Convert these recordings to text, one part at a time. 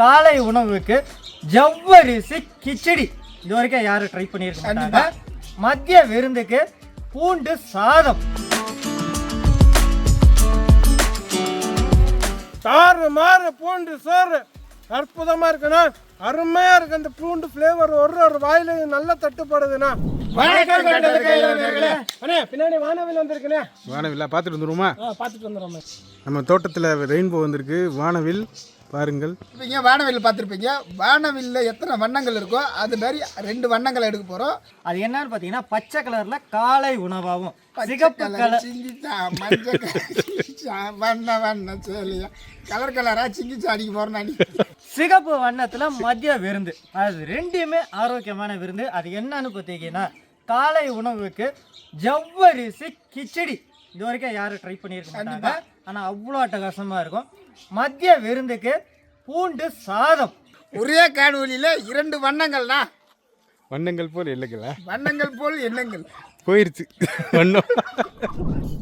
காலை உணவுக்கு ஜவ்வரிசி கிச்சடி. இது வரைக்கும் யாரும் ட்ரை பண்ணியிருக்க மாட்டாங்க. மதிய விருந்துக்கு பூண்டு சாதம். தாறு மாறு பூண்டு சோறு. அற்புதமா இருக்குண்ணா அருமையா இருக்கு அந்த பூண்டு ஃப்ளேவர் ஒரு ஒரு வாயிலையும் நல்லா தட்டுப்படுதுண்ணா. அண்ணே பின்னாடி வானவில் வந்திருக்குண்ணே. வானவில்லா பார்த்துட்டு வந்துருவோமா? ஆ பார்த்துட்டு வந்துடுறோம் நம்ம தோட்டத்தில் ரெயின்போ வந்திருக்கு. வானவில் பாருங்கள். இருப்பீங்க வானவில் பார்த்துருப்பீங்க. வானவில்ல எத்தனை வண்ணங்கள் இருக்கோ அது மாதிரி ரெண்டு வண்ணங்கள் எடுக்க போகிறோம் அது என்னன்னு பார்த்தீங்கன்னா பச்சை கலர்ல காலை உணவாகும் சிகப்பு கலர் சிங்கிச்சா மஞ்சள் வண்ண வண்ண சேலியா? கலர் கலராக சிங்கிச்சா அடிக்க போகிறேன் அடி சிகப்பு வண்ணத்துல மதிய விருந்து. அது ரெண்டுமே ஆரோக்கியமான விருந்து. அது என்னன்னு பார்த்தீங்கன்னா காலை உணவுக்கு ஜவ்வரிசி கிச்சடி. இது வரைக்கும் யாரும் ட்ரை பண்ணியிருக்க மாட்டாங்க. ஆனால் அவ்வளோ அட்டகாசமாக இருக்கும். மதிய விருந்துக்கு பூண்டு சாதம். ஒரே காணொலியில் இரண்டு வண்ணங்கள்னா வண்ணங்கள் போல் இல்லைங்களா வண்ணங்கள் போல் எண்ணங்கள். போயிருச்சு. வண்ணம்.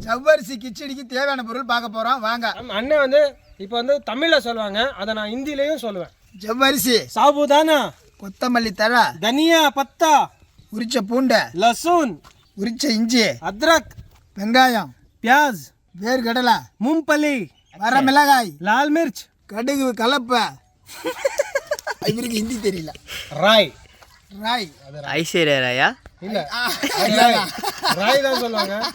ஜவ்வரிசி கிச்சடிக்கு தேவையான பொருள் பார்க்க போகிறோம் வாங்க. அண்ணன் வந்து இப்போ வந்து தமிழில் சொல்லுவாங்க. அதை நான் ஹிந்திலையும் சொல்லுவேன். ஜவ்வரிசி சாபுதானா? கொத்தமல்லி தழை. தனியா பத்தா? உரிச்ச பூண்டை. லசூன். உரிச்ச இஞ்சி. அத்ரக். வெங்காயம். வேர் கடலை. மூம்பலி. வர மிளகாய். லால் மிர்ச். கடுகு கலப்பை. இவருக்கு ஹிந்தி தெரியல. ராய். ராய். ஐஸ்வர்யா ராயா? இல்ல. ராய். தான் சொல்லுவாங்க.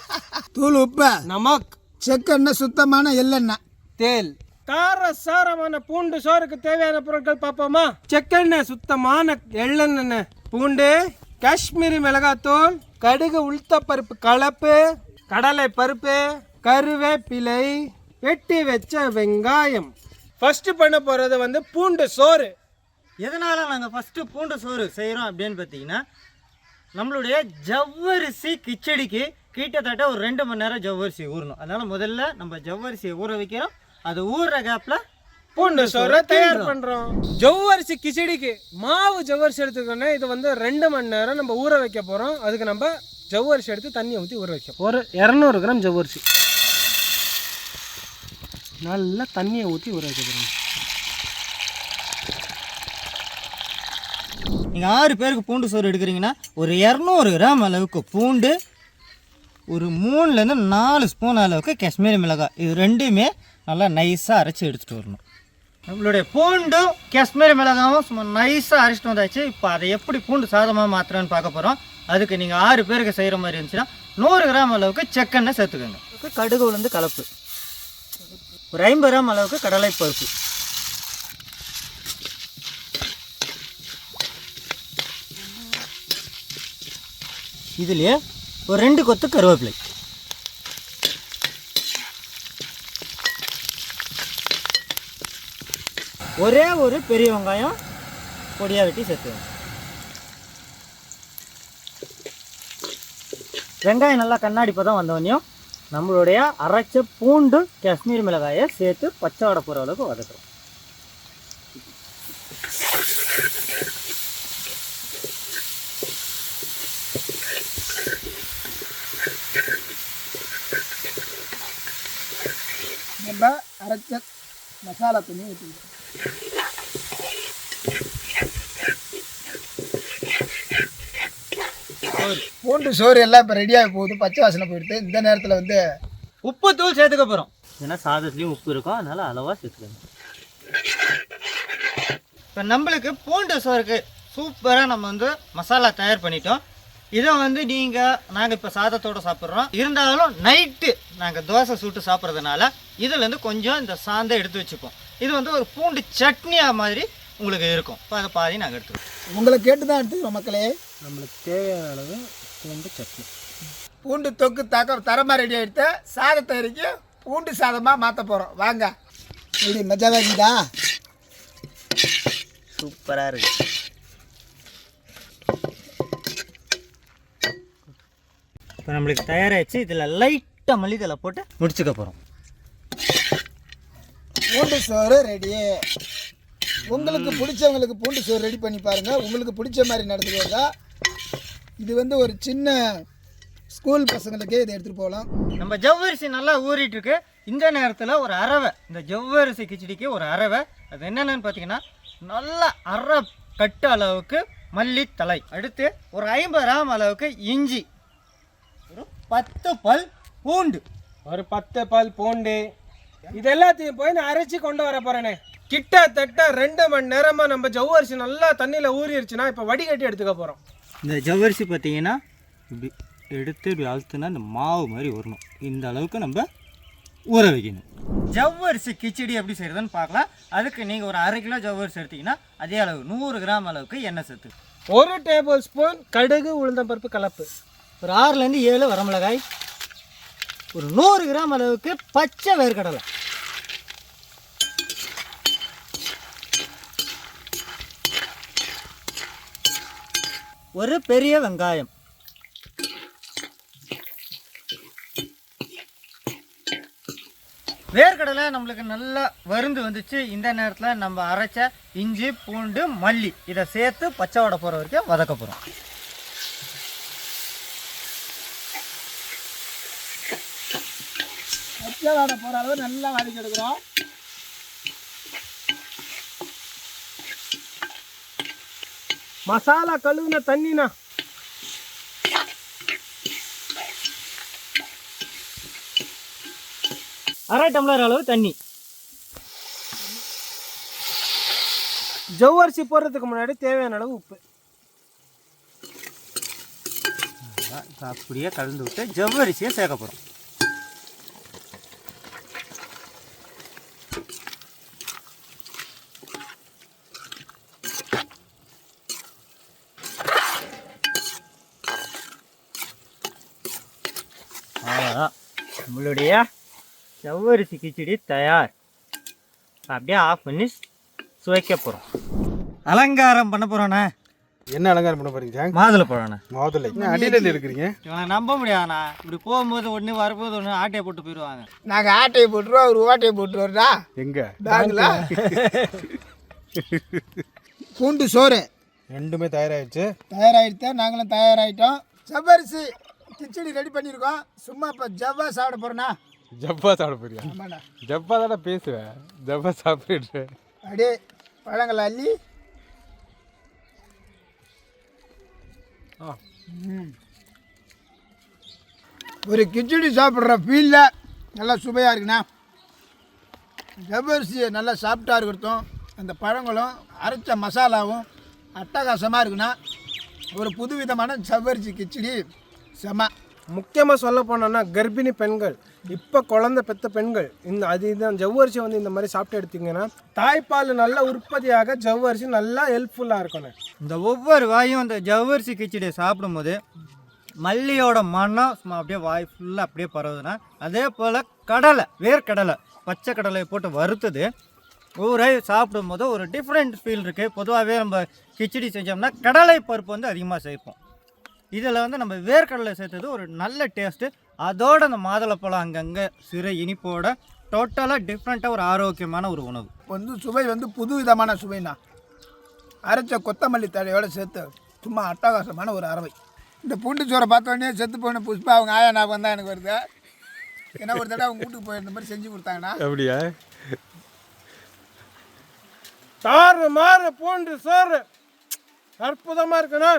தூள் உப்பு. நமக். செக்கெண்ணெய் சுத்தமான எள்ளெண்ணெய். தேல். கார சாரமான பூண்டு சோறுக்கு தேவையான பொருட்கள் பார்ப்போமா? செக்கெண்ணெய் சுத்தமான எள்ளெண்ணெய். பூண்டு காஷ்மீரி மிளகாத்தூள் கடுகு உளுத்த பருப்பு கலப்பு கடலை பருப்பு கருவேப்பிலை வெட்டி வச்ச வெங்காயம். ஃபர்ஸ்ட் பண்ண போறது வந்து பூண்டு சோறு. எதனால நாங்கள் ஃபஸ்ட்டு பூண்டு சோறு செய்கிறோம் அப்படின்னு பார்த்தீங்கன்னா நம்மளுடைய ஜவ்வரிசி கிச்சடிக்கு கிட்டத்தட்ட ஒரு ரெண்டு மணி நேரம் ஜவ்வரிசி ஊறணும். அதனால முதல்ல நம்ம ஜவ்வரிசியை ஊற வைக்கிறோம். அது ஊறுற கேப்பில் பூண்டு சோறை தயார் பண்றோம். ஜவ்வரிசி கிச்சடிக்கு மாவு ஜவ்வரிசி எடுத்துக்கோன்னா இது வந்து ரெண்டு மணி நேரம் நம்ம ஊற வைக்க போறோம். அதுக்கு நம்ம ஜவ்வரிசி எடுத்து தண்ணியை ஊற்றி ஊற வைக்க ஒரு இரநூறு கிராம் ஜவ்வரிசி. நல்லா தண்ணியை ஊற்றி ஊற வைக்க போகிறோம் நீங்கள் ஆறு பேருக்கு பூண்டு சோறு எடுக்கிறீங்கன்னா ஒரு இரநூறு கிராம் அளவுக்கு பூண்டு ஒரு மூணுலேருந்து நாலு ஸ்பூன் அளவுக்கு காஷ்மீரி மிளகாய். இது ரெண்டுமே நல்லா நைஸாக அரைச்சி எடுத்துகிட்டு வரணும். நம்மளுடைய பூண்டும் காஷ்மீரி மிளகாவும் சும்மா நைஸாக அரைச்சிட்டு வந்தாச்சு. இப்போ அதை எப்படி பூண்டு சாதமாக மாற்றுறேன்னு பார்க்க போகிறோம் அதுக்கு நீங்கள் ஆறு பேருக்கு செய்கிற மாதிரி இருந்துச்சுன்னா நூறு கிராம் அளவுக்கு செக்கெண்ணெய் சேர்த்துக்கோங்க. கடுகு உளுந்து கலப்பு. ஒரு ஐம்பது கிராம் அளவுக்கு கடலை பருப்பு இதுலேயே ஒரு ரெண்டு கொத்து கருவேப்பிலை. ஒரே ஒரு பெரிய வெங்காயம் பொடியாக வெட்டி சேர்த்துக்கணும். வெங்காயம் நல்லா கண்ணாடி பதம் வந்தவனையும் நம்மளுடைய அரைச்ச பூண்டு காஷ்மீர் மிளகாயை சேர்த்து பச்சை வடை போகிற அளவுக்கு வதக்குறோம். நம்ம அரைச்ச மசாலா தண்ணி ஊற்றிக்கிறோம் பூண்டு சோறு எல்லாம் இப்போ ரெடியாக போகுது. பச்சை வாசனை போயிடுது. இந்த நேரத்தில் வந்து உப்பு தூள் சேர்த்துக்க போகிறோம் ஏன்னா சாதத்துலேயும் உப்பு இருக்கும். அதனால் அளவாக சேர்த்துக்கணும் இப்போ நம்மளுக்கு பூண்டு சோறுக்கு சூப்பராக நம்ம வந்து மசாலா தயார் பண்ணிட்டோம். இதை வந்து நீங்கள் நாங்கள் இப்போ சாதத்தோடு சாப்பிட்றோம். இருந்தாலும் நைட்டு நாங்கள் தோசை சுட்டு சாப்பிட்றதுனால இதுலேருந்து கொஞ்சம் இந்த சாந்தை எடுத்து வச்சுப்போம். இது வந்து ஒரு பூண்டு சட்னியாக மாதிரி உங்களுக்கு இருக்கும். இப்போ அதை பாதி நாங்கள் எடுத்துக்கிறோம். உங்களை கேட்டு தான் எடுத்துக்கிறோம் மக்களே. நம்மளுக்கு தேவையான அளவு பூண்டு சட்னி. பூண்டு தொக்கு தாக்க தரமாக ரெடி ஆகிடுத்து சாதத்தை இறக்கி பூண்டு சாதமாக மாற்ற போகிறோம் வாங்க. ரெடி மஜாவாக இருக்குதா? சூப்பராக இருக்கு. இப்போ நம்மளுக்கு தயாராகிடுச்சு இதில் லைட்டாக மல்லித்தலை போட்டு முடிச்சுக்க போகிறோம் பூண்டு சோறு ரெடி உங்களுக்கு பிடிச்சவங்களுக்கு பூண்டு சோறு ரெடி பண்ணி பாருங்கள் உங்களுக்கு பிடிச்ச மாதிரி நடந்துக்கோங்க. இது வந்து ஒரு சின்ன ஸ்கூல் பசங்களுக்கே இதை எடுத்துகிட்டு போகலாம். நம்ம ஜவ்வரிசி நல்லா ஊறிட்டு இருக்கு. இந்த நேரத்தில் ஒரு அரவை. இந்த ஜவ்வரிசி கிச்சடிக்கு ஒரு அரவை. அது என்னென்னு பார்த்தீங்கன்னா நல்ல அரை கட்டு அளவுக்கு மல்லித்தலை அடுத்து ஒரு ஐம்பது கிராம் அளவுக்கு இஞ்சி. ஒரு பத்து பல் பூண்டு. ஒரு பத்து பால் பூண்டு. இது எல்லாத்தையும் போய் நான் அரைச்சி கொண்டு வர போறேனே. கிட்டத்தட்ட ரெண்டு மணி நேரமா நம்ம ஜவ்வரிசி நல்லா தண்ணியில ஊறிடுச்சுன்னா இப்போ வடிகட்டி எடுத்துக்க போறோம். இந்த ஜவ்வரிசி பார்த்தீங்கன்னா இப்படி எடுத்து இப்படி அழுத்துனா இந்த மாவு மாதிரி வரணும். இந்த அளவுக்கு நம்ம ஊற வைக்கணும். ஜவ்வரிசி கிச்சடி எப்படி செய்கிறதுன்னு பார்க்கலாம். அதுக்கு நீங்கள் ஒரு அரை கிலோ ஜவ்வரிசி எடுத்தீங்கன்னா அதே அளவு நூறு கிராம் அளவுக்கு எண்ணெய் சேர்த்து. ஒரு டேபிள் ஸ்பூன் கடுகு உளுந்தம்பருப்பு கலப்பு. ஒரு ஆறுலேருந்து ஏழு வரமிளகாய். ஒரு நூறு கிராம் அளவுக்கு பச்சை வேர்க்கடலை. ஒரு பெரிய வெங்காயம். வேர்க்கடலை நம்மளுக்கு நல்லா வருந்து வந்துச்சு. இந்த நேரத்தில் நம்ம அரைச்ச இஞ்சி பூண்டு மல்லி இதை சேர்த்து பச்சை வடை போகிற வரைக்கும் வதக்க போகிறோம் பச்சை வடை போகிற அளவு நல்லா வதக்கி எடுக்கிறோம். மசாலா கழுவுன தண்ணினா. அரை டம்ளர் அளவு தண்ணி. ஜவ்வரிசி போடுறதுக்கு முன்னாடி தேவையான அளவு உப்பு. அப்படியே கலந்து விட்டு ஜவ்வரிசியை சேர்க்க போகிறோம் நம்மளுடைய ஜவ்வரிசி கிச்சடி தயார். அப்படியே ஆஃப் பண்ணி சுவைக்க போகிறோம் அலங்காரம் பண்ண போகிறோண்ணே என்ன அலங்காரம் பண்ண போறீங்க மாதுளை பழம்ண்ணே. மாதுளை. அடியில் இருக்கிறீங்க இவனை நம்ப முடியாதுண்ணா. இப்படி போகும்போது ஒன்று வரும்போது ஒன்று ஆட்டையை போட்டு போயிடுவாங்க. நாங்கள் ஆட்டையை போட்டுருவோம் அவர் ஓட்டையை போட்டுருவோம்டா எங்க? பேங்கில் பூண்டு சோறு. ரெண்டுமே தயாராகிடுச்சு தயாராகிடுச்சு நாங்களும் தயாராகிட்டோம் ஜவ்வரிசி கிச்சடி ரெடி பண்ணியிருக்கோம். சும்மா இப்போ ஜவ்வா சாப்பிட போகிறோண்ணா ஜப்பா சாப்பிட போறியா? ஆமாண்ணா. ஜப்பா தானே பேசுவேன். ஜப்பா சாப்பிட்டு அப்படியே பழங்களை அள்ளி. ஒரு கிச்சடி சாப்பிட்ற ஃபீலில் நல்லா சுவையாக இருக்குண்ணா. ஜவ்வரிசி நல்லா சாப்பிட்டா இருக்கட்டும் அந்த பழங்களும் அரைச்ச மசாலாவும் அட்டகாசமாக இருக்குண்ணா. ஒரு புதுவிதமான ஜவ்வரிசி கிச்சடி. செம. முக்கியமாக சொல்ல போனோன்னா கர்ப்பிணி பெண்கள் இப்போ குழந்தை பெற்ற பெண்கள் இந்த அது இதுதான் ஜவ்வரிசி வந்து இந்த மாதிரி சாப்பிட்டு எடுத்தீங்கன்னா தாய்ப்பால் நல்லா உற்பத்தியாக ஜவ்வரிசி நல்லா ஹெல்ப்ஃபுல்லாக இருக்கணும். இந்த ஒவ்வொரு வாயும் அந்த ஜவ்வரிசி கிச்சடியை சாப்பிடும்போது மல்லியோட மனம் சும்மா அப்படியே வாய் ஃபுல்லாக அப்படியே பரவுதுன்னா அதே போல் கடலை வேர்க்கடலை பச்சை கடலையை போட்டு வறுத்தது ஒவ்வொரு சாப்பிடும்போது ஒரு டிஃப்ரெண்ட் ஃபீல் இருக்குது பொதுவாகவே நம்ம கிச்சடி செஞ்சோம்னா கடலை பருப்பு வந்து அதிகமாக சேர்ப்போம். இதில் வந்து நம்ம வேர்க்கடலை சேர்த்தது ஒரு நல்ல டேஸ்ட்டு அதோட அந்த மாதுளப்பழம் அங்கங்கே சிறு இனிப்போட டோட்டலாக டிஃப்ரெண்ட்டாக ஒரு ஆரோக்கியமான ஒரு உணவு. வந்து சுவை வந்து புது விதமான சுவைண்ணா. அரைச்ச கொத்தமல்லி தழையோட சேர்த்து சும்மா அட்டகாசமான ஒரு அரவை இந்த பூண்டு சோறை பார்த்த உடனே செத்து போன புஷ்பா அவங்க ஆயா ஞாபகம் தான் எனக்கு வருது. ஏன்னா ஒரு தடவை அவங்க வீட்டுக்கு போயிருந்த மாதிரி செஞ்சு கொடுத்தாங்கண்ணா. அப்படியா? தாறு மாறு பூண்டு சோறு. அற்புதமாக இருக்குண்ணா.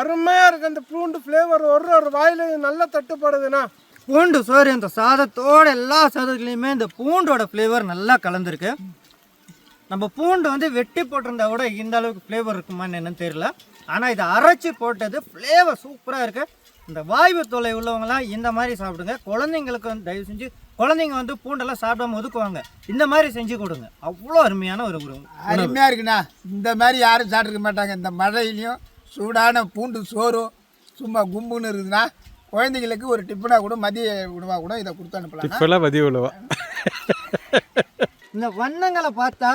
அருமையாக இருக்கு. அந்த பூண்டு ஃப்ளேவர் ஒரு ஒரு வாயிலையும் நல்லா தட்டுப்படுதுண்ணா. பூண்டு சோறு இந்த சாதத்தோட எல்லா சாதத்துலேயுமே இந்த பூண்டோட ஃப்ளேவர் நல்லா கலந்துருக்கு. நம்ம பூண்டு வந்து வெட்டி போட்டிருந்தா கூட இந்த அளவுக்கு ஃப்ளேவர் இருக்குமான்னு என்னன்னு தெரியல. ஆனால் இதை அரைச்சி போட்டது ஃப்ளேவர் சூப்பராக இருக்குது இந்த வாய்வு தொலை உள்ளவங்களாம் இந்த மாதிரி சாப்பிடுங்க. குழந்தைங்களுக்கு வந்து தயவு செஞ்சு குழந்தைங்க வந்து பூண்டெல்லாம் சாப்பிடாம ஒதுக்குவாங்க. இந்த மாதிரி செஞ்சு கொடுங்க. அவ்வளோ அருமையான ஒரு உணவு. அருமையாக இருக்குண்ணா. இந்த மாதிரி யாரும் சாப்பிட்ருக்க மாட்டாங்க. இந்த மழையிலையும் சூடான பூண்டு சோறும் சும்மா கும்புன்னு இருக்குதுன்னா குழந்தைங்களுக்கு ஒரு டிஃபனாக கூட மதிய உணவாக கூட இதை கொடுத்து அனுப்பலாம் பதிவு உள்ளவா இந்த வண்ணங்களை பார்த்தா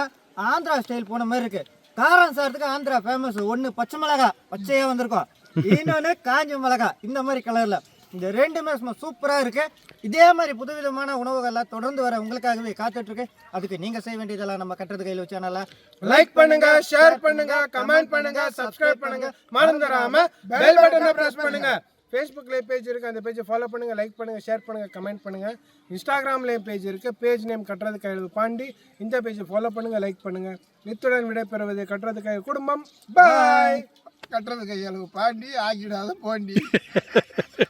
ஆந்திரா ஸ்டைல் போன மாதிரி இருக்கு. காரம் சாரத்துக்கு ஆந்திரா ஃபேமஸ் ஒன்று பச்சை மிளகா பச்சையா வந்திருக்கும். இன்னொன்று காஞ்ச மிளகா இந்த மாதிரி கலர்ல இந்த ரெண்டுமே சும்மா சூப்பராக இருக்கு. இதே மாதிரி புதுவிதமான உணவுகள்லாம் தொடர்ந்து வர உங்களுக்காகவே காத்துட்டு இருக்கு அதுக்கு நீங்க செய்ய வேண்டியதெல்லாம் நம்ம கட்டுறது கையில் வச்சானல லைக் பண்ணுங்க ஷேர் பண்ணுங்க கமெண்ட் பண்ணுங்க சப்ஸ்கிரைப் பண்ணுங்க. மறந்துடாம பெல் பட்டனை பிரஸ் பண்ணுங்க. ஃபேஸ்புக்லேயே பேஜ் இருக்குது அந்த பேஜை ஃபாலோ பண்ணுங்கள் லைக் பண்ணுங்கள் ஷேர் பண்ணுங்கள் கமெண்ட் பண்ணுங்கள் இன்ஸ்டாகிராம்லேயும் பேஜ் இருக்குது பேஜ் நேம் கட்டுறது கையெழுது பாண்டி. இந்த பேஜை ஃபாலோ பண்ணுங்கள் லைக் பண்ணுங்கள் இத்துடன் விடைபெறுவது கட்டுறது கை குடும்பம் பாய் கட்டுறது கையளவு பாண்டி ஆக்கிடாத போண்டி.